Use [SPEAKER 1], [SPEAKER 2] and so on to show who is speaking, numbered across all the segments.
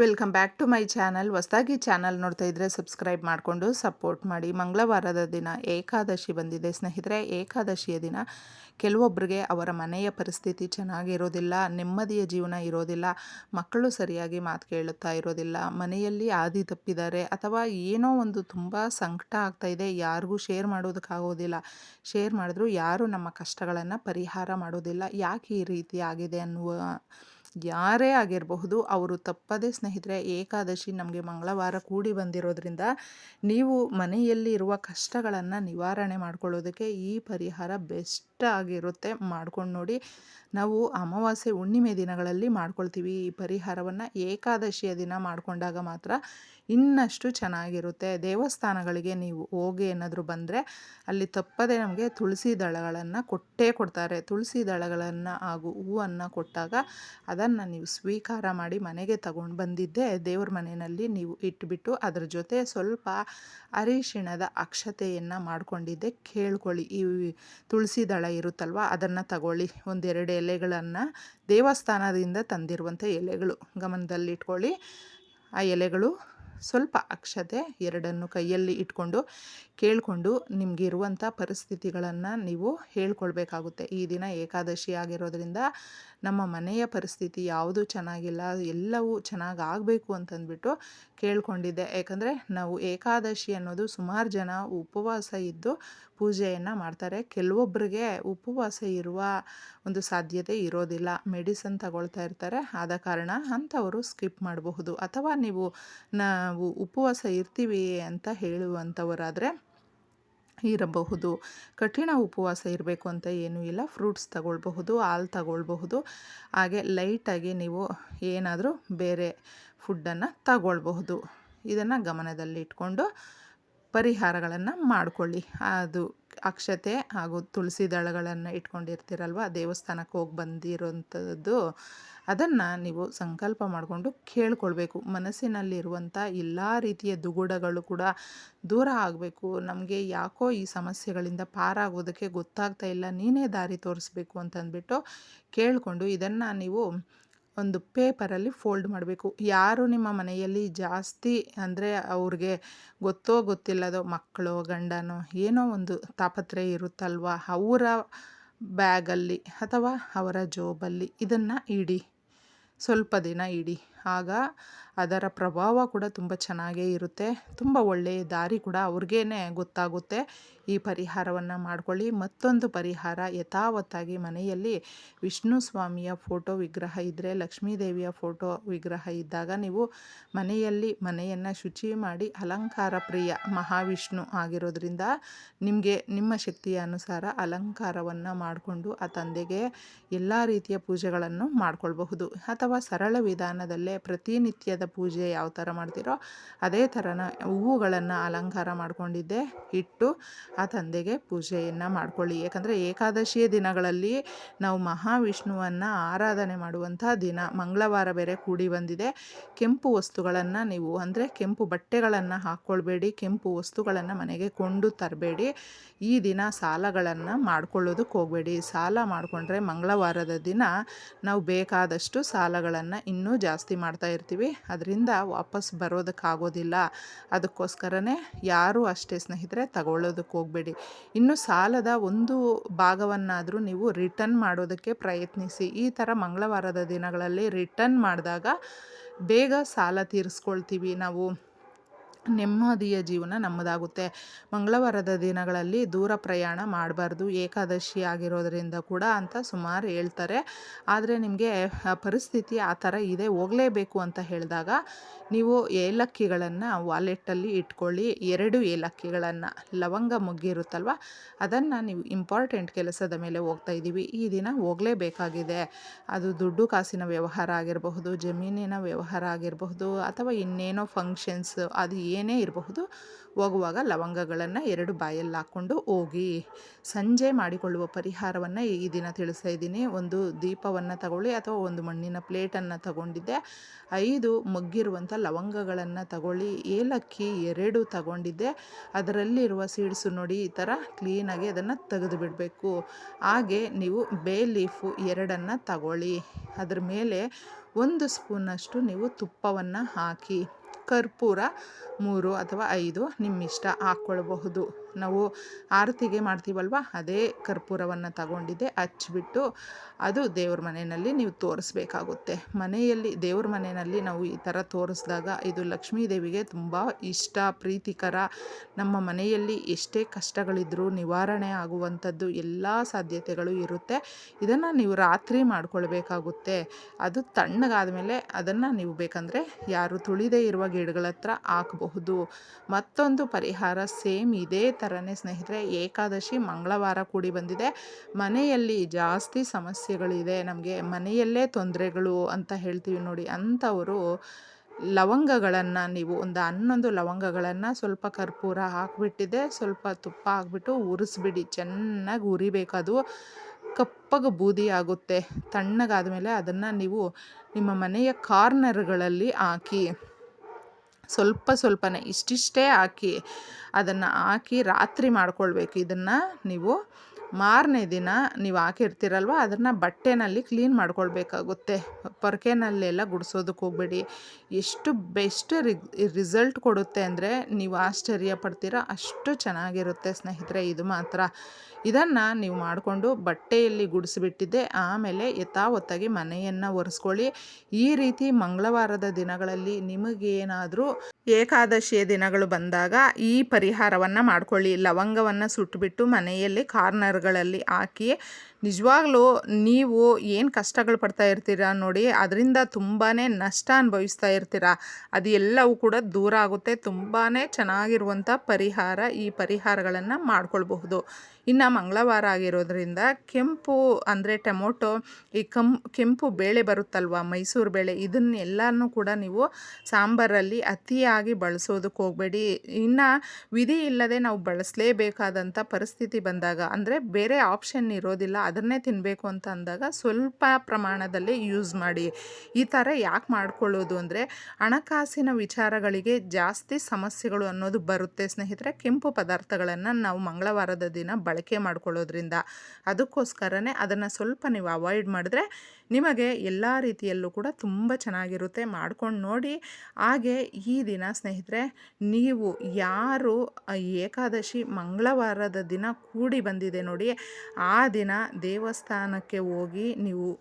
[SPEAKER 1] Welcome back to my channel. ಹೊಸದಾಗಿ channel ನೋಡ್ತಾ ಇದ್ದರೆ ಸಬ್ಸ್ಕ್ರೈಬ್ ಮಾಡಿಕೊಂಡು ಸಪೋರ್ಟ್ ಮಾಡಿ. ಮಂಗಳವಾರದ ದಿನ ಏಕಾದಶಿ ಬಂದಿದೆ. ಸ್ನೇಹಿತರೆ, ಏಕಾದಶಿಯ ದಿನ ಕೆಲವೊಬ್ಬರಿಗೆ ಅವರ ಮನೆಯ ಪರಿಸ್ಥಿತಿ ಚೆನ್ನಾಗಿರೋದಿಲ್ಲ, ನೆಮ್ಮದಿಯ ಜೀವನ ಇರೋದಿಲ್ಲ, ಮಕ್ಕಳು ಸರಿಯಾಗಿ ಮಾತು ಕೇಳುತ್ತಾ ಇರೋದಿಲ್ಲ, ಮನೆಯಲ್ಲಿ ಆದಿ ತಪ್ಪಿದ್ದಾರೆ ಅಥವಾ ಏನೋ ಒಂದು ತುಂಬ ಸಂಕಟ ಆಗ್ತಾ ಇದೆ, ಯಾರಿಗೂ ಶೇರ್ ಮಾಡೋದಕ್ಕಾಗೋದಿಲ್ಲ. ಶೇರ್ ಮಾಡಿದ್ರು ಯಾರು ನಮ್ಮ ಕಷ್ಟಗಳನ್ನು ಪರಿಹಾರ ಮಾಡೋದಿಲ್ಲ. ಯಾಕೆ ಈ ರೀತಿ ಆಗಿದೆ ಅನ್ನುವ ಯಾರೇ ಆಗಿರಬಹುದು, ಅವರು ತಪ್ಪದೇ ಸ್ನೇಹಿತರೆ, ಏಕಾದಶಿ ನಮಗೆ ಮಂಗಳವಾರ ಕೂಡಿ ಬಂದಿರೋದ್ರಿಂದ ನೀವು ಮನೆಯಲ್ಲಿ ಇರುವ ಕಷ್ಟಗಳನ್ನು ನಿವಾರಣೆ ಮಾಡ್ಕೊಳ್ಳೋದಕ್ಕೆ ಈ ಪರಿಹಾರ ಬೆಸ್ಟ್. ಆಗಿರುತ್ತೆ ಮಾಡ್ಕೊಂಡು ನೋಡಿ. ನಾವು ಅಮಾವಾಸ್ಯೆ, ಹುಣ್ಣಿಮೆ ದಿನಗಳಲ್ಲಿ ಮಾಡ್ಕೊಳ್ತೀವಿ. ಈ ಪರಿಹಾರವನ್ನು ಏಕಾದಶಿಯ ದಿನ ಮಾಡಿಕೊಂಡಾಗ ಮಾತ್ರ ಇನ್ನಷ್ಟು ಚೆನ್ನಾಗಿರುತ್ತೆ. ದೇವಸ್ಥಾನಗಳಿಗೆ ನೀವು ಹೋಗಿ ಏನಾದರೂ ಬಂದರೆ ಅಲ್ಲಿ ತಪ್ಪದೆ ನಮಗೆ ತುಳಸಿ ದಳಗಳನ್ನು ಕೊಟ್ಟೇ ಕೊಡ್ತಾರೆ. ತುಳಸಿ ದಳಗಳನ್ನು ಹಾಗೂ ಹೂವನ್ನು ಕೊಟ್ಟಾಗ ಅದನ್ನು ನೀವು ಸ್ವೀಕಾರ ಮಾಡಿ ಮನೆಗೆ ತಗೊಂಡು ಬಂದಿದ್ದೆ ದೇವ್ರ ಮನೆಯಲ್ಲಿ ನೀವು ಇಟ್ಬಿಟ್ಟು ಅದರ ಜೊತೆ ಸ್ವಲ್ಪ ಅರಿಶಿಣದ ಅಕ್ಷತೆಯನ್ನು ಮಾಡಿಕೊಂಡಿದ್ದೆ ಕೇಳ್ಕೊಳ್ಳಿ. ಈ ತುಳಸಿ ದಳ ಇರುತ್ತಲ್ವ? ಅದನ್ನು ತಗೊಳ್ಳಿ. ಒಂದೆರಡು ಎಲೆಗಳನ್ನು ದೇವಸ್ಥಾನದಿಂದ ತಂದಿರುವಂಥ ಎಲೆಗಳು. ಗಮನದಲ್ಲಿಟ್ಕೊಳ್ಳಿ. ಆ ಎಲೆಗಳು ಸ್ವಲ್ಪ ಅಕ್ಷತೆ ಎರಡನ್ನು ಕೈಯಲ್ಲಿ ಇಟ್ಕೊಂಡು ಕೇಳಿಕೊಂಡು ನಿಮಗಿರುವಂಥ ಪರಿಸ್ಥಿತಿಗಳನ್ನು ನೀವು ಹೇಳ್ಕೊಳ್ಬೇಕಾಗುತ್ತೆ. ಈ ದಿನ ಏಕಾದಶಿ ಆಗಿರೋದ್ರಿಂದ ನಮ್ಮ ಮನೆಯ ಪರಿಸ್ಥಿತಿ ಯಾವುದು ಚೆನ್ನಾಗಿಲ್ಲ, ಎಲ್ಲವೂ ಚೆನ್ನಾಗಿ ಆಗಬೇಕು ಅಂತಂದ್ಬಿಟ್ಟು ಕೇಳ್ಕೊಂಡಿದ್ದೆ. ಯಾಕಂದರೆ ನಾವು ಏಕಾದಶಿ ಅನ್ನೋದು ಸುಮಾರು ಜನ ಉಪವಾಸ ಇದ್ದು ಪೂಜೆಯನ್ನು ಮಾಡ್ತಾರೆ. ಕೆಲವೊಬ್ಬರಿಗೆ ಉಪವಾಸ ಇರುವ ಒಂದು ಸಾಧ್ಯತೆ ಇರೋದಿಲ್ಲ. ಮೆಡಿಸನ್ ತಗೊಳ್ತಾ ಇರ್ತಾರೆ. ಆದ ಕಾರಣ ಅಂಥವರು ಸ್ಕಿಪ್ ಮಾಡಬಹುದು. ಅಥವಾ ನೀವು ನಾವು ಉಪವಾಸ ಇರ್ತೀವಿ ಅಂತ ಹೇಳುವಂಥವರಾದರೆ ಇರಬಹುದು. ಕಠಿಣ ಉಪವಾಸ ಇರಬೇಕು ಅಂತ ಏನೂ ಇಲ್ಲ. ಫ್ರೂಟ್ಸ್ ತಗೊಳ್ಬಹುದು, ಹಾಲು ತಗೊಳ್ಬಹುದು. ಹಾಗೆ ಲೈಟಾಗಿ ನೀವು ಏನಾದರೂ ಬೇರೆ ಫುಡ್ಡನ್ನು ತಗೊಳ್ಬಹುದು. ಇದನ್ನು ಗಮನದಲ್ಲಿ ಇಟ್ಕೊಂಡು ಪರಿಹಾರಗಳನ್ನು ಮಾಡಿಕೊಳ್ಳಿ. ಅದು ಅಕ್ಷತೆ ಹಾಗೂ ತುಳಸಿ ದಳಗಳನ್ನು ಇಟ್ಕೊಂಡಿರ್ತೀರಲ್ವ, ದೇವಸ್ಥಾನಕ್ಕೆ ಹೋಗಿ ಬಂದಿರೋಂಥದ್ದು, ಅದನ್ನು ನೀವು ಸಂಕಲ್ಪ ಮಾಡಿಕೊಂಡು ಕೇಳ್ಕೊಳ್ಬೇಕು. ಮನಸ್ಸಿನಲ್ಲಿರುವಂಥ ಎಲ್ಲ ರೀತಿಯ ದುಗುಡಗಳು ಕೂಡ ದೂರ ಆಗಬೇಕು. ನಮಗೆ ಯಾಕೋ ಈ ಸಮಸ್ಯೆಗಳಿಂದ ಪಾರಾಗೋದಕ್ಕೆ ಗೊತ್ತಾಗ್ತಾ ಇಲ್ಲ, ನೀನೇ ದಾರಿ ತೋರಿಸ್ಬೇಕು ಅಂತಂದ್ಬಿಟ್ಟು ಕೇಳಿಕೊಂಡು ಇದನ್ನು ನೀವು ಒಂದು ಪೇಪರಲ್ಲಿ ಫೋಲ್ಡ್ ಮಾಡಬೇಕು. ಯಾರು ನಿಮ್ಮ ಮನೆಯಲ್ಲಿ ಜಾಸ್ತಿ ಅಂದರೆ ಅವ್ರಿಗೆ ಗೊತ್ತೋ ಗೊತ್ತಿಲ್ಲದೋ ಮಕ್ಕಳು, ಗಂಡನೋ ಏನೋ ಒಂದು ತಾಪತ್ರೆ ಇರುತ್ತಲ್ವ? ಅವರ ಬ್ಯಾಗಲ್ಲಿ ಅಥವಾ ಅವರ ಜೋಬಲ್ಲಿ ಇದನ್ನು ಇಡಿ. ಸ್ವಲ್ಪ ದಿನ ಇಡಿ. ಆಗ ಅದರ ಪ್ರಭಾವ ಕೂಡ ತುಂಬ ಚೆನ್ನಾಗೇ ಇರುತ್ತೆ. ತುಂಬ ಒಳ್ಳೆಯ ದಾರಿ ಕೂಡ ಅವ್ರಿಗೇ ಗೊತ್ತಾಗುತ್ತೆ. ಈ ಪರಿಹಾರವನ್ನು ಮಾಡಿಕೊಳ್ಳಿ. ಮತ್ತೊಂದು ಪರಿಹಾರ ಯಥಾವತ್ತಾಗಿ ಮನೆಯಲ್ಲಿ ವಿಷ್ಣು ಸ್ವಾಮಿಯ ಫೋಟೋ ವಿಗ್ರಹ ಇದ್ದರೆ ಲಕ್ಷ್ಮೀದೇವಿಯ ಫೋಟೋ ವಿಗ್ರಹ ಇದ್ದಾಗ ನೀವು ಮನೆಯಲ್ಲಿ ಮನೆಯನ್ನು ಶುಚಿ ಮಾಡಿ ಅಲಂಕಾರ ಪ್ರಿಯ ಮಹಾವಿಷ್ಣು ಆಗಿರೋದ್ರಿಂದ ನಿಮಗೆ ನಿಮ್ಮ ಶಕ್ತಿಯ ಅನುಸಾರ ಅಲಂಕಾರವನ್ನು ಮಾಡಿಕೊಂಡು ಆ ತಂದೆಗೆ ಎಲ್ಲ ರೀತಿಯ ಪೂಜೆಗಳನ್ನು ಮಾಡಿಕೊಳ್ಬಹುದು. ಅಥವಾ ಸರಳ ವಿಧಾನದಲ್ಲೇ ಪ್ರತಿನಿತ್ಯದ ಪೂಜೆ ಯಾವ ಥರ ಮಾಡ್ತೀರೋ ಅದೇ ಥರನ ಹೂವುಗಳನ್ನು ಅಲಂಕಾರ ಮಾಡ್ಕೊಂಡಿದ್ದೆ, ಇಟ್ಟು ಆ ತಂದೆಗೆ ಪೂಜೆಯನ್ನು ಮಾಡ್ಕೊಳ್ಳಿ. ಯಾಕಂದರೆ ಏಕಾದಶಿಯ ದಿನಗಳಲ್ಲಿ ನಾವು ಮಹಾವಿಷ್ಣುವನ್ನು ಆರಾಧನೆ ಮಾಡುವಂಥ ದಿನ. ಮಂಗಳವಾರ ಬೇರೆ ಕೂಡಿ ಬಂದಿದೆ. ಕೆಂಪು ವಸ್ತುಗಳನ್ನು ನೀವು ಅಂದರೆ ಕೆಂಪು ಬಟ್ಟೆಗಳನ್ನು ಹಾಕ್ಕೊಳ್ಬೇಡಿ, ಕೆಂಪು ವಸ್ತುಗಳನ್ನು ಮನೆಗೆ ಕೊಂಡು ತರಬೇಡಿ. ಈ ದಿನ ಸಾಲಗಳನ್ನು ಮಾಡ್ಕೊಳ್ಳೋದಕ್ಕೆ ಹೋಗಬೇಡಿ. ಸಾಲ ಮಾಡಿಕೊಂಡ್ರೆ ಮಂಗಳವಾರದ ದಿನ ನಾವು ಬೇಕಾದಷ್ಟು ಸಾಲಗಳನ್ನು ಇನ್ನೂ ಜಾಸ್ತಿ ಮಾಡ್ತಾ ಇರ್ತೀವಿ. ಅದರಿಂದ ವಾಪಸ್ ಬರೋದಕ್ಕಾಗೋದಿಲ್ಲ. ಅದಕ್ಕೋಸ್ಕರನೇ ಯಾರೂ ಅಷ್ಟೇ ಸ್ನೇಹಿತರೆ ತಗೊಳ್ಳೋದಕ್ಕೆ ಹೋಗಬೇಡಿ. ಇನ್ನು ಸಾಲದ ಒಂದು ಭಾಗವನ್ನಾದರೂ ನೀವು ರಿಟರ್ನ್ ಮಾಡೋದಕ್ಕೆ ಪ್ರಯತ್ನಿಸಿ. ಈ ಥರ ಮಂಗಳವಾರದ ದಿನಗಳಲ್ಲಿ ರಿಟರ್ನ್ ಮಾಡಿದಾಗ ಬೇಗ ಸಾಲ ತೀರಿಸ್ಕೊಳ್ತೀವಿ ನಾವು. ನೆಮ್ಮದಿಯ ಜೀವನ ನಮ್ಮದಾಗುತ್ತೆ. ಮಂಗಳವಾರದ ದಿನಗಳಲ್ಲಿ ದೂರ ಪ್ರಯಾಣ ಮಾಡಬಾರ್ದು. ಏಕಾದಶಿ ಆಗಿರೋದರಿಂದ ಕೂಡ ಅಂತ ಸುಮಾರು ಹೇಳ್ತಾರೆ. ಆದರೆ ನಿಮಗೆ ಪರಿಸ್ಥಿತಿ ಆ ಥರ ಇದೆ, ಹೋಗಲೇಬೇಕು ಅಂತ ಹೇಳಿದಾಗ ನೀವು ಏಲಕ್ಕಿಗಳನ್ನು ವಾಲೆಟ್ಟಲ್ಲಿ ಇಟ್ಕೊಳ್ಳಿ. ಎರಡು ಏಲಕ್ಕಿಗಳನ್ನು, ಲವಂಗ ಮುಗ್ಗಿರುತ್ತಲ್ವ ಅದನ್ನು ನೀವು ಇಂಪಾರ್ಟೆಂಟ್ ಕೆಲಸದ ಮೇಲೆ ಹೋಗ್ತಾ ಇದ್ದೀವಿ. ಈ ದಿನ ಹೋಗಲೇಬೇಕಾಗಿದೆ. ಅದು ದುಡ್ಡು ಕಾಸಿನ ವ್ಯವಹಾರ ಆಗಿರಬಹುದು, ಜಮೀನಿನ ವ್ಯವಹಾರ ಆಗಿರಬಹುದು ಅಥವಾ ಇನ್ನೇನೋ ಫಂಕ್ಷನ್ಸ್ ಅದು ಏನೇ ಇರಬಹುದು. ಹೋಗುವಾಗ ಲವಂಗಗಳನ್ನು ಎರಡು ಬಾಯಲ್ಲಿ ಹಾಕ್ಕೊಂಡು ಹೋಗಿ ಸಂಜೆ ಮಾಡಿಕೊಳ್ಳುವ ಪರಿಹಾರವನ್ನು ಈ ದಿನ ತಿಳಿಸ್ತಾ ಇದ್ದೀನಿ. ಒಂದು ದೀಪವನ್ನು ತಗೊಳ್ಳಿ ಅಥವಾ ಒಂದು ಮಣ್ಣಿನ ಪ್ಲೇಟನ್ನು ತಗೊಂಡಿದ್ದೆ. ಐದು ಮಗ್ಗಿರುವಂಥ ಲವಂಗಗಳನ್ನು ತಗೊಳ್ಳಿ. ಏಲಕ್ಕಿ ಎರಡು ತಗೊಂಡಿದ್ದೆ. ಅದರಲ್ಲಿರುವ ಸೀಡ್ಸು ನೋಡಿ ಈ ಥರ ಕ್ಲೀನಾಗಿ ಅದನ್ನು ತೆಗೆದು ಬಿಡಬೇಕು. ಹಾಗೆ ನೀವು ಬೇ ಲೀಫು ಎರಡನ್ನು ತಗೊಳ್ಳಿ. ಅದರ ಮೇಲೆ ಒಂದು ಸ್ಪೂನಷ್ಟು ನೀವು ತುಪ್ಪವನ್ನು ಹಾಕಿ ಕರ್ಪೂರ ಮೂರು ಅಥವಾ ಐದು ನಿಮ್ಮಿಷ್ಟ ಹಾಕ್ಕೊಳ್ಬಹುದು. ನಾವು ಆರತಿಗೆ ಮಾಡ್ತೀವಲ್ವ? ಅದೇ ಕರ್ಪೂರವನ್ನು ತಗೊಂಡಿದ್ದೆ, ಹಚ್ಬಿಟ್ಟು ಅದು ದೇವ್ರ ಮನೆಯಲ್ಲಿ ನೀವು ತೋರಿಸ್ಬೇಕಾಗುತ್ತೆ. ಮನೆಯಲ್ಲಿ, ದೇವ್ರ ಮನೆಯಲ್ಲಿ ನಾವು ಈ ಥರ ತೋರಿಸಿದಾಗ ಇದು ಲಕ್ಷ್ಮೀ ದೇವಿಗೆ ತುಂಬ ಇಷ್ಟ, ಪ್ರೀತಿಕರ. ನಮ್ಮ ಮನೆಯಲ್ಲಿ ಎಷ್ಟೇ ಕಷ್ಟಗಳಿದ್ರೂ ನಿವಾರಣೆ ಆಗುವಂಥದ್ದು ಎಲ್ಲ ಸಾಧ್ಯತೆಗಳು ಇರುತ್ತೆ. ಇದನ್ನು ನೀವು ರಾತ್ರಿ ಮಾಡ್ಕೊಳ್ಬೇಕಾಗುತ್ತೆ. ಅದು ತಣ್ಣಗಾದ ಮೇಲೆ ಅದನ್ನು ನೀವು ಬೇಕಂದರೆ ಯಾರು ತುಳಿದೇ ಇರುವ ಗಿಡಗಳ ಹತ್ರ ಹಾಕಬಹುದು. ಮತ್ತೊಂದು ಪರಿಹಾರ ಸೇಮ್ ಇದೇ ಥರನೇ ಸ್ನೇಹಿತರೆ, ಏಕಾದಶಿ ಮಂಗಳವಾರ ಕೂಡಿ ಬಂದಿದೆ. ಮನೆಯಲ್ಲಿ ಜಾಸ್ತಿ ಸಮಸ್ಯೆಗಳಿದೆ. ನಮಗೆ ಮನೆಯಲ್ಲೇ ತೊಂದರೆಗಳು ಅಂತ ಹೇಳ್ತೀವಿ ನೋಡಿ, ಅಂಥವರು ಲವಂಗಗಳನ್ನು ನೀವು ಒಂದು ಹನ್ನೊಂದು ಲವಂಗಗಳನ್ನು ಸ್ವಲ್ಪ ಕರ್ಪೂರ ಹಾಕಿಬಿಟ್ಟಿದೆ, ಸ್ವಲ್ಪ ತುಪ್ಪ ಹಾಕ್ಬಿಟ್ಟು ಉರಿಸ್ಬಿಡಿ. ಚೆನ್ನಾಗಿ ಉರಿಬೇಕು ಅದು ಕಪ್ಪಗೆ ಬೂದಿ ಆಗುತ್ತೆ. ತಣ್ಣಗಾದ ಮೇಲೆ ಅದನ್ನು ನೀವು ನಿಮ್ಮ ಮನೆಯ ಕಾರ್ನರ್ಗಳಲ್ಲಿ ಹಾಕಿ ಸ್ವಲ್ಪ ಸ್ವಲ್ಪನೇ ಇಷ್ಟಿಷ್ಟೇ ಹಾಕಿ ಅದನ್ನು ಹಾಕಿ ರಾತ್ರಿ ಮಾಡ್ಕೊಳ್ಬೇಕು ಇದನ್ನು ನೀವು. ಮಾರನೇ ದಿನ ನೀವು ಹಾಕಿರ್ತೀರಲ್ವ, ಅದನ್ನು ಬಟ್ಟೆನಲ್ಲಿ ಕ್ಲೀನ್ ಮಾಡ್ಕೊಳ್ಬೇಕಾಗುತ್ತೆ. ಪೊರ್ಕೆನಲ್ಲೆಲ್ಲ ಗುಡಿಸೋದಕ್ಕೆ ಹೋಗಬೇಡಿ. ಎಷ್ಟು ಬೆಸ್ಟ್ ರಿಸಲ್ಟ್ ಕೊಡುತ್ತೆ ಅಂದರೆ ನೀವು ಆಶ್ಚರ್ಯ ಪಡ್ತೀರ, ಅಷ್ಟು ಚೆನ್ನಾಗಿರುತ್ತೆ ಸ್ನೇಹಿತರೆ, ಇದು ಮಾತ್ರ. ಇದನ್ನು ನೀವು ಮಾಡಿಕೊಂಡು ಬಟ್ಟೆಯಲ್ಲಿ ಗುಡಿಸಿಬಿಟ್ಟಿದ್ದೆ, ಆಮೇಲೆ ಯಥಾವತ್ತಾಗಿ ಮನೆಯನ್ನು ಒರೆಸ್ಕೊಳ್ಳಿ. ಈ ರೀತಿ ಮಂಗಳವಾರದ ದಿನಗಳಲ್ಲಿ ನಿಮಗೇನಾದರೂ ಏಕಾದಶಿಯ ದಿನಗಳು ಬಂದಾಗ ಈ ಪರಿಹಾರವನ್ನು ಮಾಡ್ಕೊಳ್ಳಿ. ಲವಂಗವನ್ನು ಸುಟ್ಟುಬಿಟ್ಟು ಮನೆಯಲ್ಲಿ ಕಾರ್ನರ್ಗಳಲ್ಲಿ ಹಾಕಿ ನಿಜವಾಗ್ಲೂ ನೀವು ಏನು ಕಷ್ಟಗಳು ಪಡ್ತಾ ಇರ್ತೀರಾ ನೋಡಿ, ಅದರಿಂದ ತುಂಬಾ ನಷ್ಟ ಅನುಭವಿಸ್ತಾ ಇರ್ತೀರ. ಅದು ಎಲ್ಲವೂ ಕೂಡ ದೂರ ಆಗುತ್ತೆ. ತುಂಬಾ ಚೆನ್ನಾಗಿರುವಂಥ ಪರಿಹಾರ ಈ ಪರಿಹಾರಗಳನ್ನು ಮಾಡ್ಕೊಳ್ಬಹುದು. ಇನ್ನು ಮಂಗಳವಾರ ಆಗಿರೋದ್ರಿಂದ ಕೆಂಪು ಅಂದರೆ ಟೊಮೊಟೊ, ಈ ಕಂ, ಕೆಂಪು ಬೇಳೆ ಬರುತ್ತಲ್ವ, ಮೈಸೂರು ಬೇಳೆ, ಇದನ್ನೆಲ್ಲನೂ ಕೂಡ ನೀವು ಸಾಂಬಾರಲ್ಲಿ ಅತಿಯಾಗಿ ಬಳಸೋದಕ್ಕೆ ಹೋಗಬೇಡಿ. ಇನ್ನು ವಿಧಿ ಇಲ್ಲದೆ ನಾವು ಬಳಸಲೇಬೇಕಾದಂಥ ಪರಿಸ್ಥಿತಿ ಬಂದಾಗ, ಅಂದರೆ ಬೇರೆ ಆಪ್ಷನ್ ಇರೋದಿಲ್ಲ ಅದನ್ನೇ ತಿನ್ನಬೇಕು ಅಂತ ಅಂದಾಗ ಸ್ವಲ್ಪ ಪ್ರಮಾಣದಲ್ಲಿ ಯೂಸ್ ಮಾಡಿ. ಈ ಥರ ಯಾಕೆ ಮಾಡ್ಕೊಳ್ಳೋದು ಅಂದರೆ ಹಣಕಾಸಿನ ವಿಚಾರಗಳಿಗೆ ಜಾಸ್ತಿ ಸಮಸ್ಯೆಗಳು ಅನ್ನೋದು ಬರುತ್ತೆ. ಸ್ನೇಹಿತರೆ, ಕೆಂಪು ಪದಾರ್ಥಗಳನ್ನು ನಾವು ಮಂಗಳವಾರದ ದಿನ ಬಳಕೆ ಮಾಡ್ಕೊಳ್ಳೋದ್ರಿಂದ ಅದಕ್ಕೋಸ್ಕರನೇ ಅದನ್ನು ಸ್ವಲ್ಪ ನೀವು ಅವಾಯ್ಡ್ ಮಾಡಿದ್ರೆ ನಿಮಗೆ ಎಲ್ಲ ರೀತಿಯಲ್ಲೂ ಕೂಡ ತುಂಬ ಚೆನ್ನಾಗಿರುತ್ತೆ. ಮಾಡ್ಕೊಂಡು ನೋಡಿ. ಹಾಗೆ ಈ ದಿನ ಸ್ನೇಹಿತರೆ, ನೀವು ಯಾರು ಏಕಾದಶಿ ಮಂಗಳವಾರದ ದಿನ ಕೂಡಿ ಬಂದಿದೆ ನೋಡಿ, ಆ ದಿನ ದೇವಸ್ಥಾನಕ್ಕೆ ಹೋಗಿ ನೀವು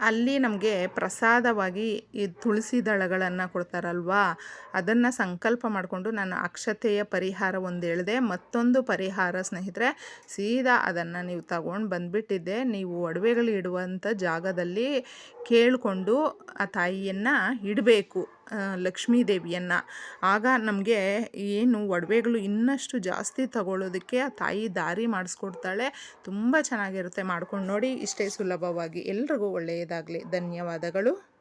[SPEAKER 1] ಅಲ್ಲಿ ನಮಗೆ ಪ್ರಸಾದವಾಗಿ ಈ ತುಳಸಿ ದಳಗಳನ್ನು ಕೊಡ್ತಾರಲ್ವಾ? ಅದನ್ನು ಸಂಕಲ್ಪ ಮಾಡಿಕೊಂಡು ನಾನು ಅಕ್ಷತೆಯ ಪರಿಹಾರ ಒಂದು ಹೇಳಿದೆ. ಮತ್ತೊಂದು ಪರಿಹಾರ ಸ್ನೇಹಿತರೆ, ಸೀದಾ ಅದನ್ನು ನೀವು ತಗೊಂಡು ಬಂದುಬಿಟ್ಟಿದ್ದೆ. ನೀವು ಒಡವೆಗಳು ಇಡುವಂಥ ಜಾಗದಲ್ಲಿ ಕೇಳಿಕೊಂಡು ಆ ತಾಯಿಯನ್ನು ಇಡಬೇಕು. ಲಕ್ಷ್ಮೀ ದೇವಿಯನ್ನು ಆಗ ನಮಗೆ ಏನು ಒಡವೆಗಳು ಇನ್ನಷ್ಟು ಜಾಸ್ತಿ ತಗೊಳ್ಳೋದಕ್ಕೆ ಆ ತಾಯಿ ದಾರಿ ಮಾಡಿಸ್ಕೊಡ್ತಾಳೆ. ತುಂಬ ಚೆನ್ನಾಗಿರುತ್ತೆ ಮಾಡ್ಕೊಂಡು ನೋಡಿ, ಇಷ್ಟೇ ಸುಲಭವಾಗಿ. ಎಲ್ರಿಗೂ ಒಳ್ಳೆಯದಾಗಲಿ. ಧನ್ಯವಾದಗಳು.